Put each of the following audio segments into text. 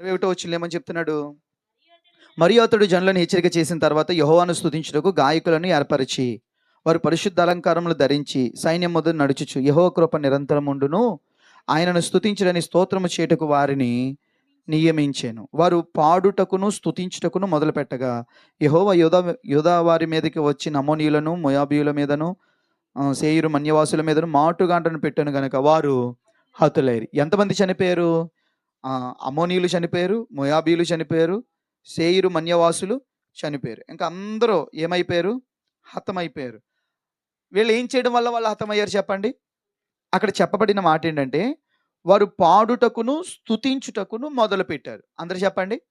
ఇరవై ఒకటో వచ్చిన ఏమని చెప్తున్నాడు? మరియు అతడు జనులను హెచ్చరిక చేసిన తర్వాత యహోవాను స్తుతించుటకు గాయకులను ఏర్పరిచి వారు పరిశుద్ధ అలంకారములు ధరించి సైన్యం మొదలు నడుచుచు యహో కృప నిరంతరం ఉండును. ఆయనను స్తుతించడని స్తోత్రము చేయుటకు వారిని నియమించాను. వారు పాడుటకును స్తుతించుటకును మొదలుపెట్టగా యహోవ యోధా యోధా వారి మీదకి వచ్చి నమోనీయులను మొయాబియుల మీదను సేయురు మన్యవాసుల మీదను మాటుగాంటను పెట్టాను గనక వారు హతులైరి. ఎంతమంది చనిపోయారు? అమోనీయులు చనిపోయారు మొయాబీలు చనిపోయారు సేయిరు మన్యవాసులు చనిపోయారు. ఇంకా అందరూ ఏమైపోయారు? హతమైపోయారు. వీళ్ళు ఏం చేయడం వల్ల వాళ్ళు హతమయ్యారు చెప్పండి? అక్కడ చెప్పబడిన మాట ఏంటంటే వారు పాడుటకును స్తుతించుటకును మొదలు పెట్టారు అందరు చెప్పండి.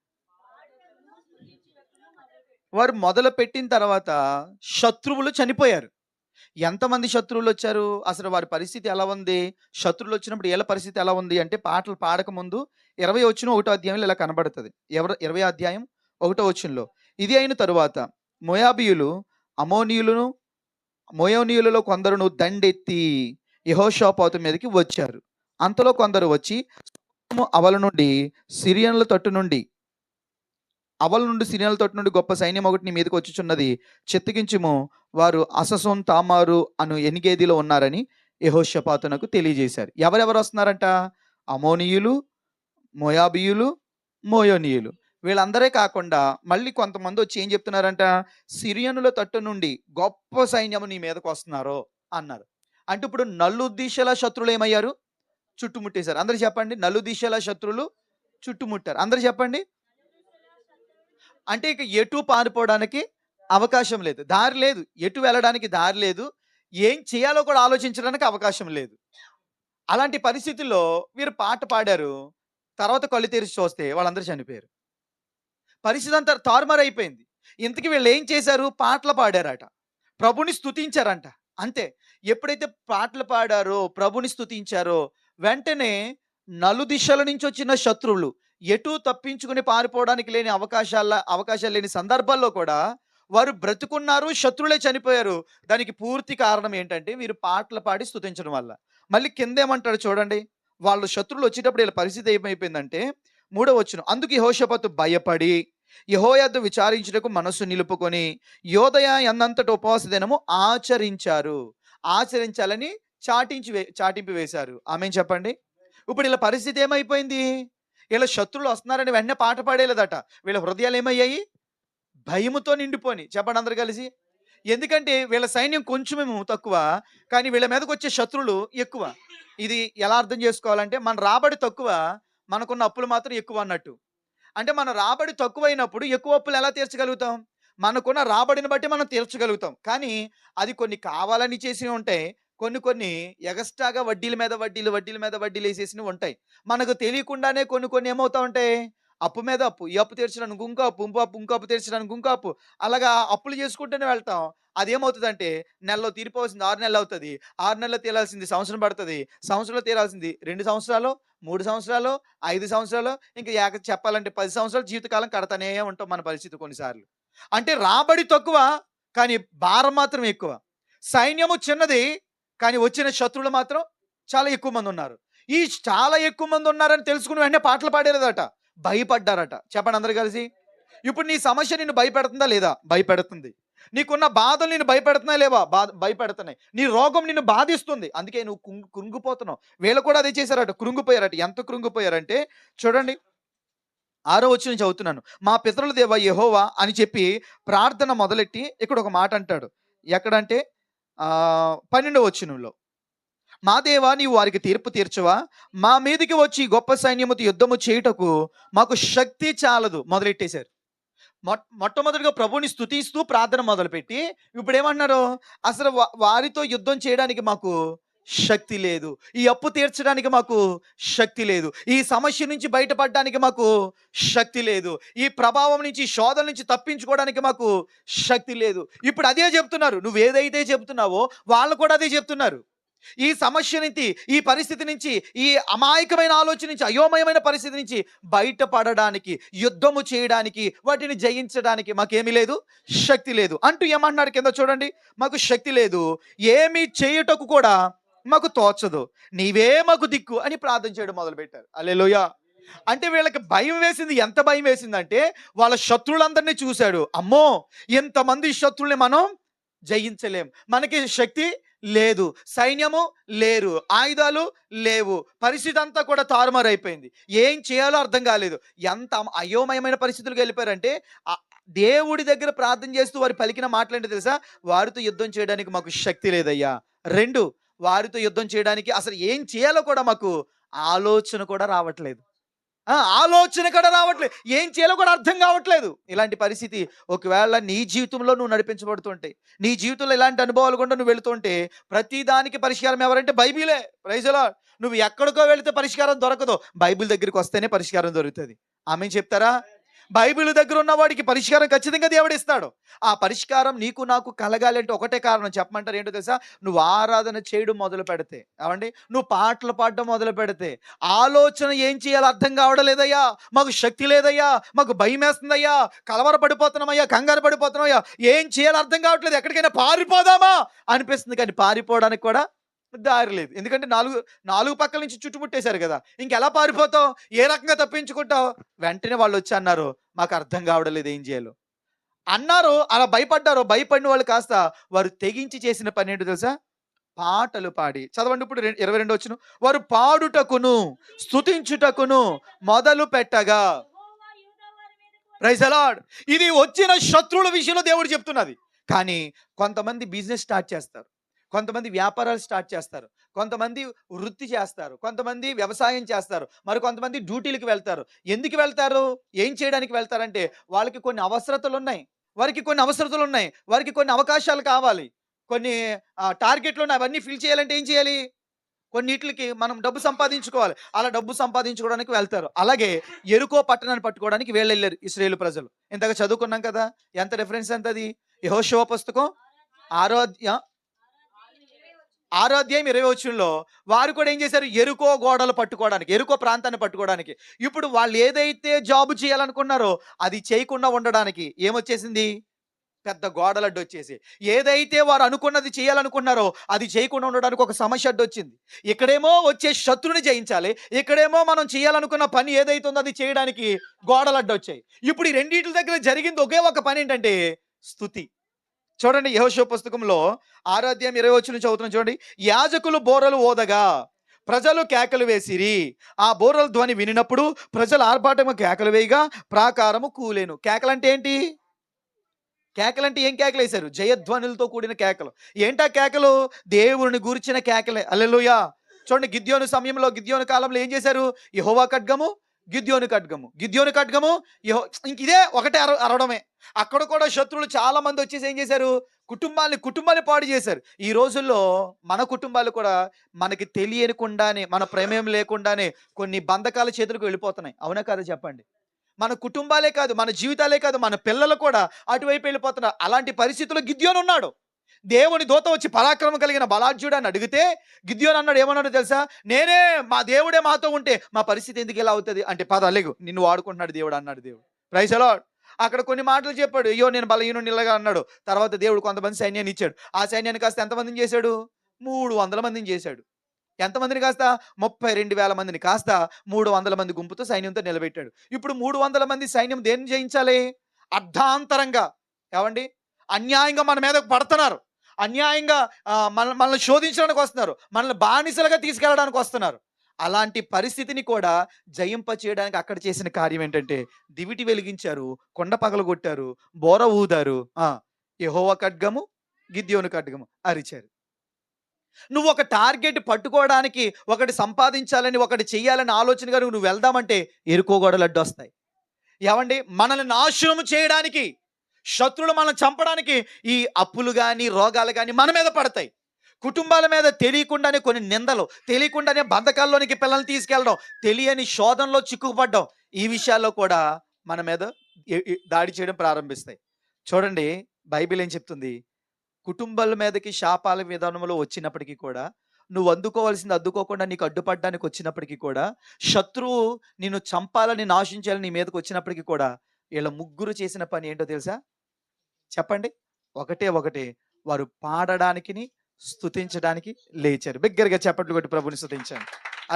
వారు మొదలు పెట్టిన తర్వాత శత్రువులు చనిపోయారు. ఎంతమంది శత్రువులు వచ్చారు అసలు వారి పరిస్థితి ఎలా ఉంది? శత్రువులు వచ్చినప్పుడు ఎలా పరిస్థితి ఎలా ఉంది? అంటే పాటలు పాడకముందు ఇరవై వచ్చిన ఒకటో అధ్యాయంలో ఇలా కనబడుతుంది. ఎవరు ఇరవై అధ్యాయం ఒకటో వచ్చినలో ఇది అయిన తరువాత మొయాబీయులు అమోనియులను మోయోనీయులలో కొందరును దండెత్తి యహోషాపాతు మీదకి వచ్చారు. అంతలో కొందరు వచ్చి అవల నుండి సిరియన్ల తట్టు నుండి అవల నుండి సిరియన్ల తట్టు నుండి గొప్ప సైన్యం ఒకటి నీ మీదకి వచ్చుచున్నది. చిత్తగించుము. వారు అససోన్ తామారు అను ఎనిగేదిలో ఉన్నారని యహోషపాతునకు తెలియజేశారు. ఎవరెవరు వస్తున్నారంట? అమోనియులు మోయాబియులు మోయోనియులు. వీళ్ళందరే కాకుండా మళ్ళీ కొంతమంది వచ్చి ఏం చెప్తున్నారంట? సిరియనుల తట్టు నుండి గొప్ప సైన్యము నీ మీదకు వస్తున్నారో అన్నారు. అంటే ఇప్పుడు నల్లు దిశల శత్రులు ఏమయ్యారు? చుట్టుముట్టేశారు. అందరు చెప్పండి. నలు దిశల శత్రులు చుట్టుముట్టారు. అందరు చెప్పండి. అంటే ఇక ఎటు పారిపోవడానికి అవకాశం లేదు. దారి లేదు. ఎటు వెళ్ళడానికి దారి లేదు. ఏం చేయాలో కూడా ఆలోచించడానికి అవకాశం లేదు. అలాంటి పరిస్థితుల్లో వీరు పాట పాడారు. తర్వాత కళ్ళు తెరిచి చూస్తే వాళ్ళందరూ చనిపోయారు. పరిస్థితి అంతా తారుమారైపోయింది ఇంతకీ వీళ్ళు ఏం చేశారు? పాటలు పాడారట. ప్రభుని స్తుతించారంట. అంతే. ఎప్పుడైతే పాటలు పాడారో ప్రభుని స్తుతించారో వెంటనే నలు దిశల నుంచి వచ్చిన శత్రువులు ఎటు తప్పించుకుని పారిపోవడానికి లేని అవకాశాల అవకాశాలు లేని సందర్భాల్లో కూడా వారు బ్రతుకున్నారు శత్రువులే చనిపోయారు. దానికి పూర్తి కారణం ఏంటంటే వీరు పాటలు పాడి స్థుతించడం వల్ల. మళ్ళీ కిందేమంటాడు చూడండి. వాళ్ళు శత్రువులు వచ్చేటప్పుడు వీళ్ళ పరిస్థితి ఏమైపోయిందంటే మూడో వచ్చిన అందుకు యహోషపతు భయపడి యహోయద్దు విచారించుటకు మనస్సు నిలుపుకొని యోదయ ఎన్నంతటి ఉపవాస దినము ఆచరించారు. ఆచరించాలని చాటించి వే చాటింపు వేశారు. ఆమె చెప్పండి? ఇప్పుడు వీళ్ళ పరిస్థితి ఏమైపోయింది? వీళ్ళ శత్రువులు వస్తున్నారని వెంటనే పాట పాడేలేదట వీళ్ళ హృదయాలు ఏమయ్యాయి? భయముతో నిండిపోని. చెప్పండి అందరు కలిసి. ఎందుకంటే వీళ్ళ సైన్యం కొంచెమేమో తక్కువ కానీ వీళ్ళ మీదకి వచ్చే శత్రువులు ఎక్కువ. ఇది ఎలా అర్థం చేసుకోవాలంటే మన రాబడి తక్కువ మనకున్న అప్పులు మాత్రం ఎక్కువ అన్నట్టు. అంటే మన రాబడి తక్కువైనప్పుడు ఎక్కువ అప్పులు ఎలా తీర్చగలుగుతాం? మనకున్న రాబడిని బట్టి మనం తీర్చగలుగుతాం. కానీ అది కొన్ని కావాలని చేసి ఉంటాయి. కొన్ని కొన్ని ఎగస్ట్రాగా వడ్డీల మీద వడ్డీలు వడ్డీల మీద వడ్డీలు వేసేసినవి ఉంటాయి. మనకు తెలియకుండానే కొన్ని కొన్ని ఏమవుతా ఉంటాయి? అప్పు మీద అప్పు ఈ అప్పు తీర్చడానికి ఇంకో అప్పు ఇంకో అప్పు ఇంకో అప్పు తీర్చడానికి ఇంకో అప్పు. అలాగా అప్పులు చేసుకుంటూనే వెళ్తాం. అదేమవుతుందంటే నెలలో తీరిపోవాల్సింది ఆరు నెలలు అవుతుంది. ఆరు నెలలు తీరాల్సింది సంవత్సరం పడుతుంది. సంవత్సరంలో తీరాల్సింది రెండు సంవత్సరాలు మూడు సంవత్సరాలు ఐదు సంవత్సరాలు ఇంకా ఏక చెప్పాలంటే పది సంవత్సరాలు జీవితకాలం కడతానే ఉంటాం మన పరిస్థితి కొన్నిసార్లు. అంటే రాబడి తక్కువ కానీ భారం మాత్రం ఎక్కువ. సైన్యము చిన్నది కానీ వచ్చిన శత్రువులు మాత్రం చాలా ఎక్కువ మంది ఉన్నారు. ఈ చాలా ఎక్కువ మంది ఉన్నారని తెలుసుకుని వెంటనే పాటలు పాడేదట భయపడ్డారట. చెప్పండి అందరు కలిసి. ఇప్పుడు నీ సమస్య నిన్ను భయపెడుతుందా లేదా? భయపెడుతుంది. నీకున్న బాధలు నిన్ను భయపెడుతున్నాయి లేవా? బాధ భయపెడుతున్నాయి. నీ రోగం నిన్ను బాధిస్తుంది. అందుకే నువ్వు కుంగు కృంగిపోతున్నావు. వీళ్ళు కూడా అదే చేశారట. కృంగిపోయారట. ఎంత కృంగిపోయారంటే చూడండి. ఆరో వచ్చిన చదువుతున్నాను. మా పితరుల దేవ యహోవా అని చెప్పి ప్రార్థన మొదలెట్టి ఇక్కడ ఒక మాట అంటాడు. ఎక్కడంటే పన్నెండవ వచ్చినంలో మా దేవా నీవు వారికి తీర్పు తీర్చవా? మా మీదికి వచ్చి గొప్ప సైన్యముతో యుద్ధము చేయుటకు మాకు శక్తి చాలదు మొదలెట్టేశారు. మొట్టమొదటిగా ప్రభుని స్థుతిస్తూ ప్రార్థన మొదలుపెట్టి ఇప్పుడు ఏమంటున్నారు అసలు వారితో యుద్ధం చేయడానికి మాకు శక్తి లేదు. ఈ అప్పు తీర్చడానికి మాకు శక్తి లేదు. ఈ సమస్య నుంచి బయటపడడానికి మాకు శక్తి లేదు. ఈ ప్రభావం నుంచి శోధన నుంచి తప్పించుకోవడానికి మాకు శక్తి లేదు. ఇప్పుడు అదే చెప్తున్నారు. నువ్వు ఏదైతే చెప్తున్నావో వాళ్ళు కూడా అదే చెప్తున్నారు. ఈ సమస్య నుంచి ఈ పరిస్థితి నుంచి ఈ అమాయకమైన ఆలోచన నుంచి అయోమయమైన పరిస్థితి నుంచి బయటపడడానికి యుద్ధము చేయడానికి వాటిని జయించడానికి మాకేమీ లేదు శక్తి లేదు. అంటూ ఏమంటున్నాడు కింద చూడండి. మాకు శక్తి లేదు. ఏమీ చేయుటకు కూడా మాకు తోచదు. నీవే మాకు దిక్కు అని ప్రార్థన చేయడం మొదలుపెట్టారు. అల్లెలోయ అంటే వీళ్ళకి భయం వేసింది. ఎంత భయం వేసిందంటే వాళ్ళ శత్రువులందరినీ చూశాడు. అమ్మో ఇంతమంది శత్రుల్ని మనం జయించలేం. మనకి శక్తి లేదు. సైన్యము లేరు. ఆయుధాలు లేవు. పరిస్థితి అంతా కూడా తారుమారైపోయింది. ఏం చేయాలో అర్థం కాలేదు. ఎంత అయోమయమైన పరిస్థితులకు వెళ్ళిపోయారంటే దేవుడి దగ్గర ప్రార్థన చేస్తూ వారు పలికిన మాటలేంటి తెలుసా? వారితో యుద్ధం చేయడానికి మాకు శక్తి లేదయ్యా. రెండు వారితో యుద్ధం చేయడానికి అసలు ఏం చేయాలో కూడా మాకు ఆలోచన కూడా రావట్లేదు. ఆలోచన కూడా రావట్లేదు ఏం చేయాలో కూడా అర్థం కావట్లేదు. ఇలాంటి పరిస్థితి ఒకవేళ నీ జీవితంలో నువ్వు నడిపించబడుతుంటే నీ జీవితంలో ఇలాంటి అనుభవాలు కూడా నువ్వు వెళుతుంటే ప్రతి దానికి పరిష్కారం ఎవరంటే బైబిలే. ప్రైజలా నువ్వు ఎక్కడికో వెళితే పరిష్కారం దొరకదు. బైబిల్ దగ్గరికి వస్తేనే పరిష్కారం దొరుకుతుంది. ఆమె చెప్తారా? బైబిల్ దగ్గర ఉన్న వాడికి పరిష్కారం ఖచ్చితంగా దేవుడు ఇస్తాడు. ఆ పరిష్కారం నీకు నాకు కలగాలి అంటే ఒకటే కారణం చెప్పమంటారు. ఏంటో తెలుసా? నువ్వు ఆరాధన చేయడం మొదలు పెడితే. అవండి నువ్వు పాటలు పాడడం మొదలు పెడితే. ఆలోచన ఏం చేయాలో అర్థం కావడం లేదయ్యా. మాకు శక్తి లేదయ్యా. మాకు భయం వేస్తుందయ్యా. కలవర పడిపోతున్నామయ్యా. కంగారు పడిపోతున్నామయ్యా. ఏం చేయాలో అర్థం కావట్లేదు. ఎక్కడికైనా పారిపోదామా? అనిపిస్తుంది. కానీ పారిపోవడానికి కూడా దారి లేదు. ఎందుకంటే నాలుగు నాలుగు పక్కల నుంచి చుట్టుముట్టేశారు కదా. ఇంకెలా పారిపోతావు? ఏ రకంగా తప్పించుకుంటావు? వెంటనే వాళ్ళు వచ్చి అన్నారు మాకు అర్థం కావడం లేదు ఏం చేయాలో. అన్నారు అలా భయపడ్డారు. భయపడిన వాళ్ళు కాస్త వారు తెగించి చేసిన పని ఏంటో తెలుసా? పాటలు పాడి. చదవండి ఇప్పుడు ఇరవై రెండు వచ్చిన వారు పాడుటకును స్తుతించుటకును మొదలు పెట్టగా. ప్రైజ్ ఇది వచ్చిన శత్రువుల విషయంలో దేవుడు చెప్తున్నది. కానీ కొంతమంది బిజినెస్ స్టార్ట్ చేస్తారు. కొంతమంది వ్యాపారాలు స్టార్ట్ చేస్తారు. కొంతమంది వృత్తి చేస్తారు. కొంతమంది వ్యవసాయం చేస్తారు. మరి కొంతమంది డ్యూటీలకు వెళ్తారు. ఎందుకు వెళ్తారు? ఏం చేయడానికి వెళ్తారంటే వాళ్ళకి కొన్ని అవసరతలు ఉన్నాయి. వారికి కొన్ని అవసరతలు ఉన్నాయి. వారికి కొన్ని అవకాశాలు కావాలి. కొన్ని టార్గెట్లు ఉన్నాయి. అవన్నీ ఫిల్ చేయాలంటే ఏం చేయాలి? కొన్నిటికి మనం డబ్బు సంపాదించుకోవాలి. అలా డబ్బు సంపాదించుకోవడానికి వెళ్తారు. అలాగే ఎరుకో పట్టణాన్ని పట్టుకోవడానికి వెళ్ళారు ఇస్రాయేల్ ప్రజలు. ఇంతగా చదువుకున్నాం కదా? ఎంత డిఫరెన్స్ ఎంత అది శివ పుస్తకం? ఆరో అధ్యా- ఇరవై వచ్చంలో వారు కూడా ఏం చేశారు? ఎరుకో గోడలు పట్టుకోవడానికి ఎరుకో ప్రాంతాన్ని పట్టుకోవడానికి. ఇప్పుడు వాళ్ళు ఏదైతే జాబ్ చేయాలనుకున్నారో అది చేయకుండా ఉండడానికి ఏమొచ్చేసింది? పెద్ద గోడలు వచ్చేసి. ఏదైతే వారు అనుకున్నది చేయాలనుకున్నారో అది చేయకుండా ఉండడానికి ఒక సమస్య అడ్డు వచ్చింది. ఇక్కడేమో వచ్చే శత్రుని జయించాలి. ఇక్కడేమో మనం చేయాలనుకున్న పని ఏదైతే ఉందో అది చేయడానికి గోడలు వచ్చాయి ఇప్పుడు ఈ రెండింటి దగ్గర జరిగింది ఒకే ఒక పని ఏంటంటే స్థుతి. చూడండి యహోషో పుస్తకంలో ఆరాధ్యం ఇరవై వచ్చిన చదువుతున్నాం చూడండి. యాజకులు బోరలు ఓదగా ప్రజలు కేకలు వేసిరి. ఆ బోరల ధ్వని వినినప్పుడు ప్రజలు ఆర్భాటము కేకలు వేయగా ప్రాకారము కూలేను. కేకలంటే ఏంటి? కేకలంటే ఏం కేకలు వేశారు? జయధ్వనులతో కూడిన కేకలు. ఏంటా కేకలు? దేవుని గురించిన కేకలే. అల్లెలుయా! చూడండి గిద్యోను సమయంలో గిద్యోను కాలంలో ఏం చేశారు? యహోవా ఖడ్గము గిద్యోను ఖడ్గము. గిద్యోని ఖడ్గము యహో ఇంక ఇదే ఒకటే అర అరవడమే. అక్కడ కూడా శత్రువులు చాలా మంది వచ్చేసి ఏం చేశారు? కుటుంబాన్ని కుటుంబాన్ని పాడు చేశారు. ఈ రోజుల్లో మన కుటుంబాలు కూడా మనకి తెలియకుండానే మన ప్రమేయం లేకుండానే కొన్ని బంధకాల చేతులకు వెళ్ళిపోతున్నాయి. అవునా కదా చెప్పండి? మన కుటుంబాలే కాదు మన జీవితాలే కాదు మన పిల్లలు కూడా అటువైపు వెళ్ళిపోతున్నారు. అలాంటి పరిస్థితుల్లో గిద్యోని ఉన్నాడు దేవుని దూత వచ్చి పరాక్రమం కలిగిన బలాఢ్యుడు అని అడిగితే గిద్యోన్ అన్నాడు ఏమన్నాడు తెలుసా? నేనే మా దేవుడే మాతో ఉంటే మా పరిస్థితి ఎందుకు ఇలా అవుతుంది? అంటే పద లేగు నిన్ను వాడుకుంటున్నాడు దేవుడు అన్నాడు దేవుడు. రైసలో అక్కడ కొన్ని మాటలు చెప్పాడు అయ్యో నేను బలహీను ఇలాగా అన్నాడు. తర్వాత దేవుడు కొంతమంది సైన్యాన్ని ఇచ్చాడు. ఆ సైన్యాన్ని కాస్త ఎంతమందిని చేశాడు? మూడు వందల మందిని చేశాడు. ఎంతమందిని కాస్త? ముప్పై రెండు వేల మందిని. కాస్త మూడు వందల మంది గుంపుతో సైన్యంతో నిలబెట్టాడు. ఇప్పుడు మూడు వందల మంది సైన్యం దేన్ని జయించాలి? అర్ధాంతరంగా. ఏమండి? అన్యాయంగా మన మీద పడుతున్నారు. అన్యాయంగా మన మనల్ని శోధించడానికి వస్తున్నారు. మనల్ని బానిసలుగా తీసుకెళ్ళడానికి వస్తున్నారు. అలాంటి పరిస్థితిని కూడా జయింప చేయడానికి అక్కడ చేసిన కార్యం ఏంటంటే దివిటి వెలిగించారు కొండ పగలగొట్టారు బోర ఊదారు యహోవ ఖడ్గము గిద్యోను ఖడ్గము అరిచారు. నువ్వు ఒక టార్గెట్ పట్టుకోవడానికి ఒకటి సంపాదించాలని ఒకటి చేయాలని ఆలోచనగా నువ్వు నువ్వు వెళ్దామంటే ఎరుకోగోడలు అడ్డొస్తాయి ఏమండి మనల్ని నాశనం చేయడానికి శత్రువులు మనల్ని చంపడానికి ఈ అప్పులు కానీ రోగాలు కానీ మన మీద పడతాయి. కుటుంబాల మీద తెలియకుండానే కొన్ని నిందలు తెలియకుండానే బంధకాల్లోనికి పిల్లల్ని తీసుకెళ్ళడం తెలియని శోధనలో చిక్కుకుపడ్డం ఈ విషయాల్లో కూడా మన మీద దాడి చేయడం ప్రారంభిస్తాయి. చూడండి బైబిల్ ఏం చెప్తుంది? కుటుంబాల మీదకి శాపాల విధానంలో వచ్చినప్పటికీ కూడా నువ్వు అందుకోవాల్సింది అద్దుకోకుండా నీకు అడ్డుపడడానికి వచ్చినప్పటికీ కూడా శత్రువు నిన్ను చంపాలని నాశించాలని నీ మీదకి వచ్చినప్పటికీ కూడా వీళ్ళ ముగ్గురు చేసిన పని ఏంటో తెలుసా? చెప్పండి. ఒకటే ఒకటి. వారు పాడడానికి స్థుతించడానికి లేచారు. బిగ్గరగా చెప్పట్లు కొట్టి ప్రభుని స్థుతించాను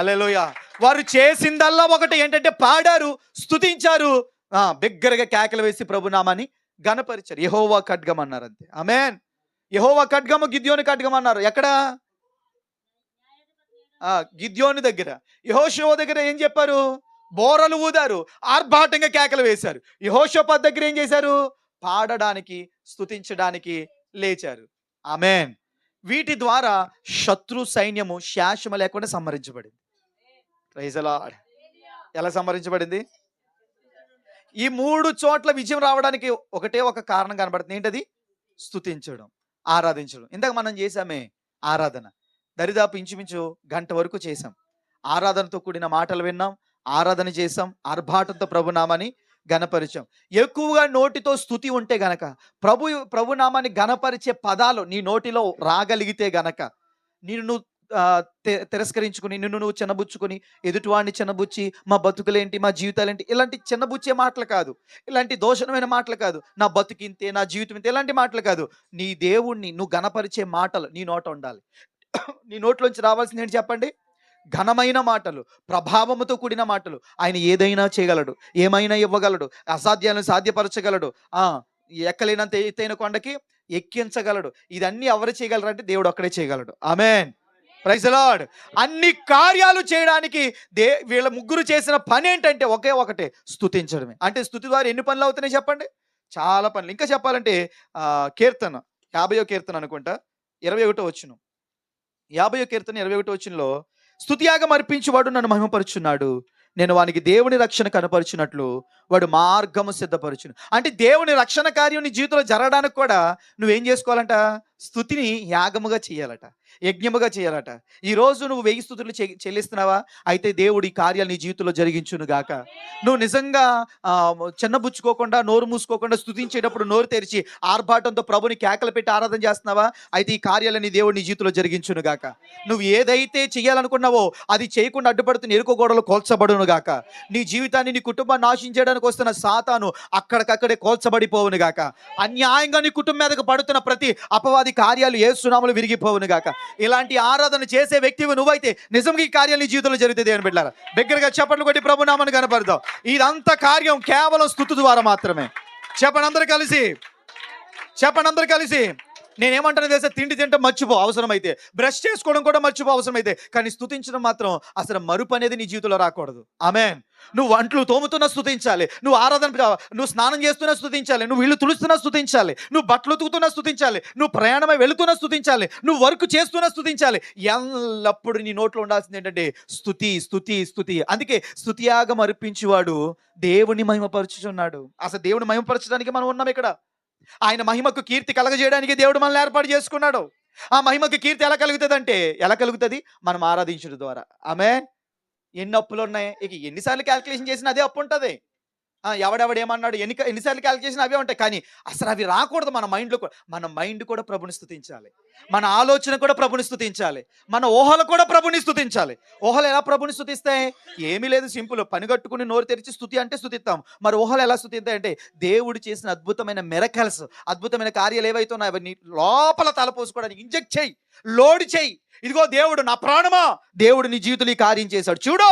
అలెలోయ వారు చేసిందల్లా ఒకటి ఏంటంటే పాడారు స్తుతించారు. బిగ్గరగా కేకలు వేసి ప్రభునామాని గణపరిచారు యహోవా ఖడ్గం అన్నారు అంతే ఆమెన్. యహోవా ఖడ్గము గిద్యోని ఖడ్గం అన్నారు ఎక్కడ గిద్యోని దగ్గర. యహోషో దగ్గర ఏం చెప్పారు? బోరలు ఊదారు. ఆర్భాటంగా కేకలు వేశారు. యహోషోపత్ దగ్గర ఏం చేశారు? పాడడానికి స్తుతించడానికి లేచారు. ఆమెన్. వీటి ద్వారా శత్రు సైన్యము శాశ్వమ లేకుండా సంహరించబడింది. ప్రైజ్ ఎలా సంహరించబడింది? ఈ మూడు చోట్ల విజయం రావడానికి ఒకటే ఒక కారణం కనబడుతుంది. ఏంటది? స్థుతించడం ఆరాధించడం. ఇందాక మనం చేసామే ఆరాధన. దరిదాపు ఇంచుమించు గంట వరకు చేసాం ఆరాధనతో కూడిన మాటలు విన్నాం ఆరాధన చేసాం ఆర్భాటంతో ప్రభునామని గణపరిచాం ఎక్కువగా నోటితో స్థుతి ఉంటే గనక ప్రభు ప్రభునామాన్ని గణపరిచే పదాలు నీ నోటిలో రాగలిగితే గనక నిన్ను నువ్వు తి- తిరస్కరించుకుని నిన్ను నువ్వు చిన్నబుచ్చుకొని ఎదుటివాడిని చిన్నబుచ్చి మా బతుకులేంటి మా జీవితాలేంటి ఇలాంటి చిన్నబుచ్చే మాటలు కాదు. ఇలాంటి దోషణమైన మాటలు కాదు. నా బతుకింతే నా జీవితం ఇంతే ఇలాంటి మాటలు కాదు. నీ దేవుణ్ణి నువ్వు గణపరిచే మాటలు నీ నోట ఉండాలి. నీ నోట్లోంచి రావాల్సింది ఏంటి చెప్పండి? ఘనమైన మాటలు ప్రభావముతో కూడిన మాటలు ఆయన ఏదైనా చేయగలడు ఏమైనా ఇవ్వగలడు అసాధ్యాలను సాధ్యపరచగలడు ఆ ఎక్కలేనంత ఎత్తైన కొండకి ఎక్కించగలడు. ఇదన్నీ ఎవరు చేయగలరు అంటే దేవుడు ఒక్కడే చేయగలడు. ఆమెన్. ప్రైజ్ లార్డ్ అన్ని కార్యాలు చేయడానికి దే వీళ్ళ ముగ్గురు చేసిన పని ఏంటంటే ఒకే ఒకటే స్థుతించడమే అంటే స్తుతి ద్వారా ఎన్ని పనులు అవుతున్నాయి చెప్పండి? చాలా పనులు. ఇంకా చెప్పాలంటే కీర్తన యాభయో కీర్తన అనుకుంటా. ఇరవై ఒకటో వచ్చును యాభయో కీర్తన ఇరవై ఒకటో వచ్చినలో స్థుతియాగం అర్పించి వాడు నన్ను మహిమపరుచున్నాడు. నేను వానికి దేవుని రక్షణ కనపరిచినట్లు వాడు మార్గము సిద్ధపరచును. అంటే దేవుని రక్షణ కార్యం నీ జీవితంలో జరగడానికి కూడా నువ్వేం చేసుకోవాలంట? స్థుతిని యాగముగా చేయాలట. యజ్ఞముగా చేయాలట. ఈ రోజు నువ్వు వెయ్యి స్థుతులు చె- చెల్లిస్తున్నావా? అయితే దేవుడు ఈ కార్యాలు నీ జీవితంలో జరిగించును గాక. నువ్వు నిజంగా చిన్నబుచ్చుకోకుండా నోరు మూసుకోకుండా స్తుతించేటప్పుడు నోరు తెరిచి ఆర్భాటంతో ప్రభుని కేకలు పెట్టి ఆరాధన చేస్తున్నావా? అయితే ఈ కార్యాలని దేవుడు నీ జీవితంలో జరిగించును గాక. నువ్వు ఏదైతే చేయాలనుకున్నావో అది చేయకుండా అడ్డుపడుతున్న ఎరుకోగోడలు కోల్చబడును గాక. నీ జీవితాన్ని నీ కుటుంబాన్ని నాశించడానికి వస్తున్న సాతాను అక్కడికక్కడే కోల్చబడిపోవును గాక. అన్యాయంగా నీ కుటుంబం మీదకు పడుతున్న ప్రతి అపవాది కార్యాలు ఏ సునాములు విరిగిపోవును గాక. ఇలాంటి ఆరాధన చేసే వ్యక్తివి నువ్వైతే నిజంగా ఈ కార్యాలు నీ జీవితంలో జరుగుతుంది అని బిడ్డారా దగ్గరగా చప్పట్లు కొట్టి ప్రభునామని కనపడతావు ఇదంతా కార్యం కేవలం స్థుతు ద్వారా మాత్రమే. చెప్పండి అందరు కలిసి. చెప్పండి అందరు కలిసి. నేనేమంటాను తెలుసా? తిండి తింటే మర్చిపో అవసరమైతే. బ్రష్ చేసుకోవడం కూడా మర్చిపో అవసరమైతే. కానీ స్థుతించడం మాత్రం అసలు మరుపు అనేది నీ జీవితంలో రాకూడదు. ఆమెన్. నువ్వు అంట్లు తోముతున్నా స్థుతించాలి నువ్వు ఆరాధన నువ్వు స్నానం చేస్తున్నా స్థుతించాలి నువ్వు ఇల్లు తుడుస్తున్నా స్థుతించాలి నువ్వు బట్టలు ఉతుకుతున్నా స్థుతించాలి నువ్వు ప్రయాణమై వెళుతున్నా స్థుతించాలి నువ్వు వర్క్ చేస్తున్నా స్థుతించాలి ఎల్లప్పుడూ నీ నోట్లో ఉండాల్సింది ఏంటంటే స్తుతి స్థుతి స్థుతి అందుకే స్థుతియాగం అర్పించేవాడు దేవుని మహిమపరచుచున్నాడు. అసలు దేవుని మహిమపరచడానికి మనం ఉన్నాం ఇక్కడ. ఆయన మహిమకు కీర్తి కలగజేయడానికి దేవుడు మనల్ని ఏర్పాటు చేసుకున్నాడు. ఆ మహిమకు కీర్తి ఎలా కలుగుతుంది అంటే ఎలా కలుగుతుంది? మనం ఆరాధించడం ద్వారా. ఆమె ఎన్ని అప్పులు ఉన్నాయి? ఇక ఎన్నిసార్లు క్యాల్కులేషన్ చేసినా అదే అప్పు ఉంటుంది. ఎవడెవడు ఏమన్నాడు? ఎన్ని ఎన్నిసార్లు క్యాలిక్యులేషన్ అవే ఉంటాయి. కానీ అసలు అవి రాకూడదు. మన మైండ్లో కూడా మన మైండ్ కూడా ప్రభుని స్థుతించాలి మన ఆలోచన కూడా ప్రభుని స్థుతించాలి మన ఊహలు కూడా ప్రభుని స్థుతించాలి ఊహలు ఎలా ప్రభుని స్థుతిస్తాయి ఏమీ లేదు సింపుల్. పని కట్టుకుని నోరు తెరిచి స్థుతి అంటే స్థుతిస్తాం మరి ఊహలు ఎలా స్థుతిస్తాయంటే దేవుడు చేసిన అద్భుతమైన మెరకల్స్ అద్భుతమైన కార్యాలు ఏవైతే ఉన్నాయో అవన్నీ లోపల తలపోసుకోవడానికి ఇంజెక్ట్ చేయి. లోడ్ చేయి. ఇదిగో దేవుడు నా ప్రాణమా? దేవుడు నీ జీవితంలో ఈ కార్యం చేశాడు. చూడు!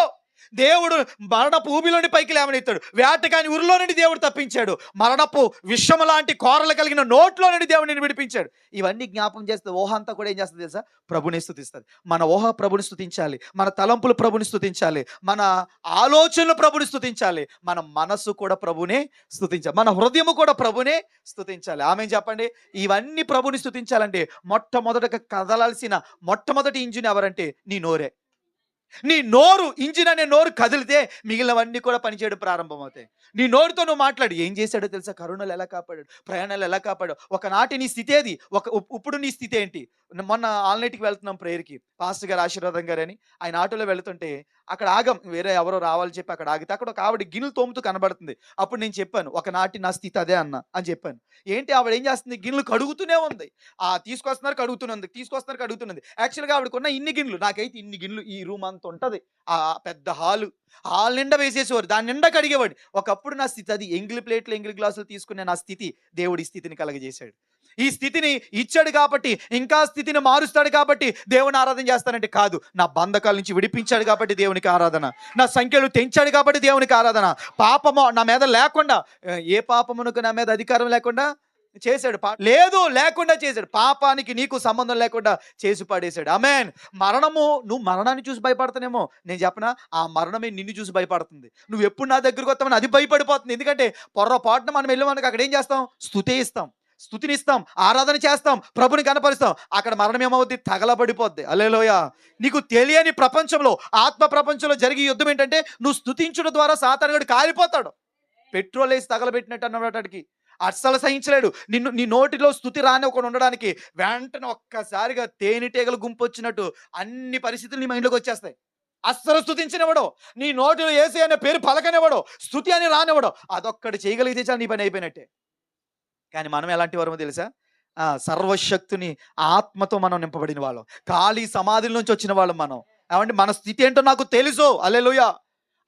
దేవుడు మరణపు భూమిలోని పైకి లేవనెత్తాడు. వేటకాని ఊరిలో నుండి దేవుడు తప్పించాడు. మరణపు విషము లాంటి కోరలు కలిగిన నోట్లో నుండి దేవుడిని విడిపించాడు. ఇవన్నీ జ్ఞాపం చేస్తే ఊహ అంతా కూడా ఏం చేస్తుంది తెలుసా? ప్రభుని స్థుతిస్తుంది. మన ఊహ ప్రభుని స్థుతించాలి. మన తలంపులు ప్రభుని స్థుతించాలి. మన ఆలోచనలు ప్రభుని స్థుతించాలి. మన మనస్సు కూడా ప్రభునే స్థుతించాలి. మన హృదయము కూడా ప్రభునే స్థుతించాలి. ఆమె చెప్పండి? ఇవన్నీ ప్రభుని స్థుతించాలంటే మొట్టమొదటగా కదలాల్సిన మొట్టమొదటి ఇంజిన్ ఎవరంటే నీ నోరే. నీ నోరు ఇంజిన్ అనే నోరు కదిలితే మిగిలినవన్నీ కూడా పనిచేయడం ప్రారంభమవుతాయి. నీ నోరుతో నువ్వు మాట్లాడు ఏం చేశాడో తెలుసా? కరుణలు ఎలా కాపాడాడు? ప్రయాణాలు ఎలా కాపాడాడు ఒకనాటి నీ స్థితి ఏది? ఒక ఇప్పుడు నీ స్థితి ఏంటి? మొన్న ఆల్నైట్కి వెళ్తున్నాం ప్రేయర్కి. పాస్టర్ గారు ఆశీర్వాదం గారు అని ఆయన ఆటోలో వెళ్తుంటే అక్కడ ఆగం. వేరే ఎవరో రావాలి చెప్పి అక్కడ ఆగితే అక్కడ ఒక ఆవిడ గిన్నెలు తోముతూ కనబడుతుంది. అప్పుడు నేను చెప్పాను ఒకనాటి నా స్థితి అదే అన్న అని చెప్పాను. ఏంటి ఆవిడ ఏం చేస్తుంది? గిన్నెలు కడుగుతూనే ఉంది. ఆ తీసుకొస్తున్నారు కడుగుతున్నది తీసుకొస్తున్నారు కడుగుతున్నది. యాక్చువల్గా ఆవిడకున్న ఇన్ని గిన్నెలు నాకైతే ఇన్ని గిన్నెలు ఈ రూమ్ అంత ఉంటుంది. ఆ పెద్ద హాలు హాల్ నిండా వేసేసేవారు. దాని నిండా కడిగేవాడు. ఒకప్పుడు నా స్థితి అది. ఎంగిలి ప్లేట్లు ఎంగిలి గ్లాసులు తీసుకునే నా స్థితి దేవుడి స్థితిని కలగజేశాడు. ఈ స్థితిని ఇచ్చాడు కాబట్టి ఇంకా స్థితిని మారుస్తాడు కాబట్టి దేవుని ఆరాధన చేస్తానంటే కాదు. నా బంధకాల నుంచి విడిపించాడు కాబట్టి దేవునికి ఆరాధన. నా సంఖ్యలు తెంచాడు కాబట్టి దేవునికి ఆరాధన. పాపము నా మీద లేకుండా ఏ పాపమునకు నా మీద అధికారం లేకుండా చేశాడు. పా- లేదు లేకుండా చేశాడు. పాపానికి నీకు సంబంధం లేకుండా చేసి పడేశాడు. అమెన్ మరణము నువ్వు మరణాన్ని చూసి భయపడతానేమో. నేను చెప్పనా? ఆ మరణమే నిన్ను చూసి భయపడుతుంది. నువ్వు ఎప్పుడు నా దగ్గరకు వస్తామని అది భయపడిపోతుంది. ఎందుకంటే పొర్రపాటున మనం వెళ్ళి మనకి అక్కడ ఏం చేస్తాం? స్తుతే ఇస్తాం స్థుతినిస్తాం ఆరాధన చేస్తాం ప్రభుని కనపరుస్తాం అక్కడ మరణం ఏమవుద్ది? తగలబడిపోద్ది. అలేలోయ నీకు తెలియని ప్రపంచంలో ఆత్మ ప్రపంచంలో జరిగే యుద్ధం ఏంటంటే నువ్వు స్థుతించడం ద్వారా సాతానుడు కాలిపోతాడు. పెట్రోల్ వేసి తగలబెట్టినట్టు అన్నవాటికి అస్సలు సహించలేడు. నిన్ను నీ నోటిలో స్థుతి రాని ఒకడు ఉండడానికి వెంటనే ఒక్కసారిగా తేనెటీగలు గుంపు వచ్చినట్టు అన్ని పరిస్థితులు నీ మైండ్లోకి వచ్చేస్తాయి. అస్సలు స్థుతించినవాడు నీ నోటిలో ఏసీ అనే పేరు పలకనివ్వడు. స్థుతి అని రానివ్వడు. అదొక్కటి చేయగలిగితే చాలు నీ పని అయిపోయినట్టే. కానీ మనం ఎలాంటి వారమో తెలుసా? ఆ, సర్వశక్తుని ఆత్మతో మనం నింపబడిన వాళ్ళం. ఖాళీ సమాధుల నుంచి వచ్చిన వాళ్ళం మనం. ఏమంటే మన స్థితి ఏంటో నాకు తెలుసు. అల్లెలుయ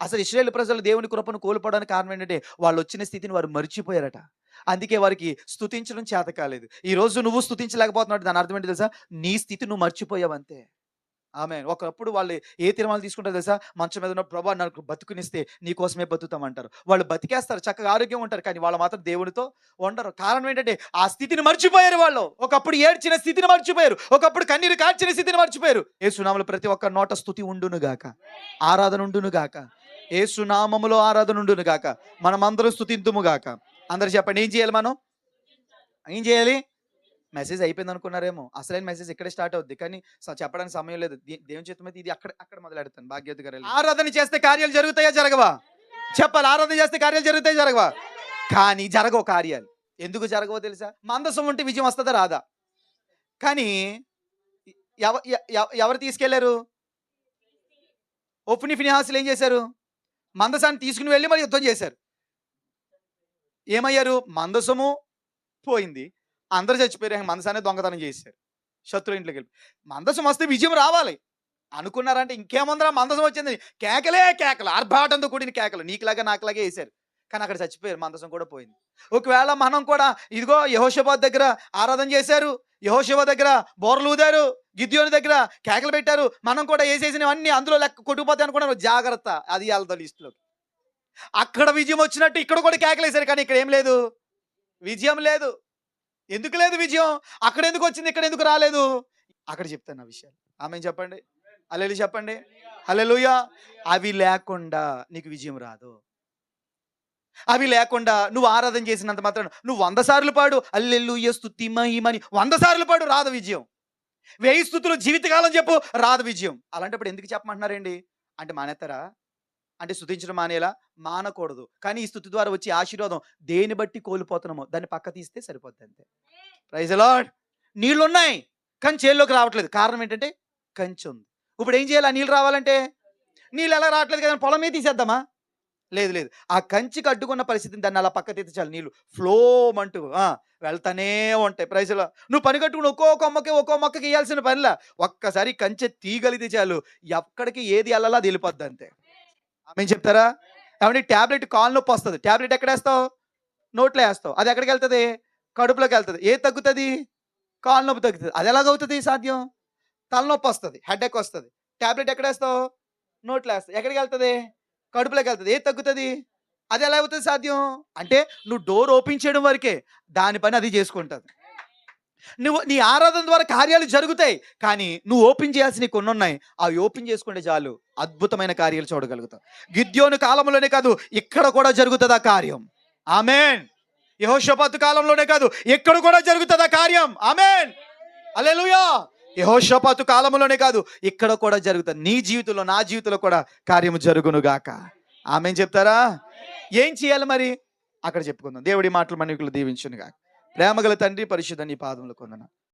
అసలు ఇస్రాయేల్ ప్రజలు దేవుని కృపను కోల్పోవడానికి కారణం ఏంటంటే వాళ్ళు వచ్చిన స్థితిని వారు మర్చిపోయారట. అందుకే వారికి స్థుతించడం చేత కాలేదు. ఈ రోజు నువ్వు స్థుతించలేకపోతున్నాడు దాని అర్థం ఏంటి తెలుసా? నీ స్థితి నువ్వు మర్చిపోయావు అంతే ఆమె ఒకప్పుడు వాళ్ళు ఏ తీర్మానాలు తీసుకుంటారు తెలుసా? మంచం మీద ఉన్న ప్రభా నాకు బతుకునిస్తే నీ కోసమే బతుకుతామంటారు. వాళ్ళు బతికేస్తారు చక్కగా ఆరోగ్యం ఉంటారు కానీ వాళ్ళు మాత్రం దేవునితో ఉండరు. కారణం ఏంటంటే ఆ స్థితిని మర్చిపోయారు వాళ్ళు. ఒకప్పుడు ఏడ్చిన స్థితిని మర్చిపోయారు. ఒకప్పుడు కన్నీరు కార్చిన స్థితిని మర్చిపోయారు. ఏ సునామలు ప్రతి ఒక్క నోట స్థుతి ఉండును గాక. ఆరాధన ఉండును గాక. ఏ సునామములో ఆరాధన ఉండును గాక. మనం అందరూ స్థుతింతుము గాక. అందరు చెప్పండి ఏం చేయాలి మనం? ఏం చేయాలి? మెసేజ్ అయిపోయింది అనుకున్నారేమో. అసలైన మెసేజ్ ఇక్కడే స్టార్ట్ అవుద్ది. కానీ చెప్పడానికి సమయం లేదు. దే- దేవుని చేతి మీద ఇది అక్కడ అక్కడ మొదలెడతాను భాగ్యత గారు ఆరాధన చేస్తే కార్యాలు జరుగుతాయా జరగవా? చెప్పాలి ఆరాధన చేస్తే కార్యాలు జరుగుతాయా జరగవా? కానీ జరగవు కార్యాలు. ఎందుకు జరగవో తెలుసా? మందసం ఉంటే విజయం వస్తుందా రాదా? కానీ ఎవ ఎవ- ఎవరు తీసుకెళ్ళారు? ఒప్పుని ఫినిహాసులు ఏం చేశారు? మందసాన్ని తీసుకుని వెళ్ళి మరి యుద్ధం చేశారు. ఏమయ్యారు? మందసము పోయింది. అందరు చచ్చిపోయారు. ఇంక దొంగతనం చేశారు. శత్రు ఇంట్లోకి వెళ్ళి. మందసం వస్తే విజయం రావాలి. అనుకున్నారంటే ఇంకేముందరా మందసం వచ్చింది? కేకలే కేకలు. ఆర్భాటంతో కూడిన కేకలు. నీకులాగా నాకులాగే వేశారు. కానీ అక్కడ చచ్చిపోయారు. మందసం కూడా పోయింది. ఒకవేళ మనం కూడా ఇదిగో యహోషబాద్ దగ్గర ఆరాధన చేశారు. యహోషబా దగ్గర బోర్లు ఊదారు. గిద్యోని దగ్గర కేకలు పెట్టారు. మనం కూడా వేసేసినవన్నీ అందులో లెక్క కొట్టుకుపోతాయి అనుకున్నారు. జాగ్రత్త. అది వెళ్తా లిస్టులోకి అక్కడ విజయం వచ్చినట్టు ఇక్కడ కూడా కేకలేశారు కానీ ఇక్కడ ఏం లేదు. విజయం లేదు. ఎందుకు లేదు విజయం? అక్కడ ఎందుకు వచ్చింది? ఇక్కడ ఎందుకు రాలేదు? అక్కడ చెప్తాను ఆ విషయాలు. ఆమె చెప్పండి? అల్లెలు చెప్పండి. అల్లెలుయా అవి లేకుండా నీకు విజయం రాదు. అవి లేకుండా నువ్వు ఆరాధన చేసినంత మాత్రం నువ్వు వంద సార్లు పాడు. అల్లెలుయ్య స్థుతి మహిమని వంద సార్లు పాడు రాదు విజయం. వేయి స్థుతులు జీవితకాలం చెప్పు రాదు విజయం. అలాంటప్పుడు ఎందుకు చెప్పమంటున్నారండి? అంటే మానేస్తారా? అంటే స్థుతించడం మానేలా? మానకూడదు. కానీ ఈ స్థుతి ద్వారా వచ్చే ఆశీర్వాదం దేని బట్టి కోల్పోతున్నామో? దాన్ని పక్క తీస్తే సరిపోద్ది అంతే. ప్రైజ్ లాడ్ నీళ్ళు ఉన్నాయి కానీ చేల్లోకి రావట్లేదు. కారణం ఏంటంటే కంచి ఉంది. ఇప్పుడు ఏం చేయాలి? ఆ నీళ్ళు రావాలంటే? నీళ్ళు ఎలా రావట్లేదు కదా? పొలమే తీసేద్దామా? లేదు లేదు. ఆ కంచి కట్టుకున్న పరిస్థితిని దాన్ని అలా పక్క తీర్చాలి నీళ్ళు ఫ్లో అంటూ వెళ్తానే ఉంటాయి. ప్రైజ్లో నువ్వు పని కట్టుకుని ఒక్కో కొమ్మకి ఒక్కో మొక్కకి వేయాల్సిన పనిలా? ఒక్కసారి కంచె తీగలిగితే చాలు. ఎక్కడికి ఏది వెళ్ళాలో అది వెళ్ళిపోద్ది అంతే. మేము చెప్తారా? ఏమంటే ట్యాబ్లెట్ కాలు నొప్పి వస్తుంది. ట్యాబ్లెట్ ఎక్కడ వేస్తావు? నోట్లో వేస్తావు. అది ఎక్కడికి వెళ్తుంది? కడుపులోకి వెళ్తుంది. ఏ తగ్గుతుంది? కాలు నొప్పి తగ్గుతుంది. అది ఎలాగవుతుంది సాధ్యం? తలనొప్పి వస్తుంది. హెడేక్ వస్తుంది. ట్యాబ్లెట్ ఎక్కడ వేస్తావు? నోట్లో వేస్తావు. ఎక్కడికి వెళ్తుంది? కడుపులోకి వెళ్తుంది. ఏ తగ్గుతుంది? అది ఎలా అవుతుంది సాధ్యం? అంటే నువ్వు డోర్ ఓపెన్ చేయడం వరకే దాని పని అది చేసుకుంటుంది. నువ్వు నీ ఆరాధన ద్వారా కార్యాలు జరుగుతాయి కానీ నువ్వు ఓపెన్ చేయాల్సినవి కొన్ని ఉన్నాయి అవి ఓపెన్ చేసుకుంటే చాలు అద్భుతమైన కార్యాలు చూడగలుగుతావు గిద్యోని కాలంలోనే కాదు ఇక్కడ కూడా జరుగుతుంది ఆ కార్యం? ఆమెన్. యహోషపాతు కాలంలోనే కాదు ఇక్కడ కూడా జరుగుతుంది ఆ కార్యం? ఆమెన్. అలెలుయా యహోషపాతు కాలంలోనే కాదు ఇక్కడ కూడా జరుగుతుంది నీ జీవితంలో నా జీవితంలో కూడా కార్యము జరుగును గాక. ఆమెన్ చెప్తారా? ఏం చేయాలి మరి? అక్కడ చెప్పుకుందాం. దేవుడి మాటలు మనకులు దీవించునుగాక గాక. ప్రేమగల తండ్రి పరిశుద్ధ నీ పాదములు కొందన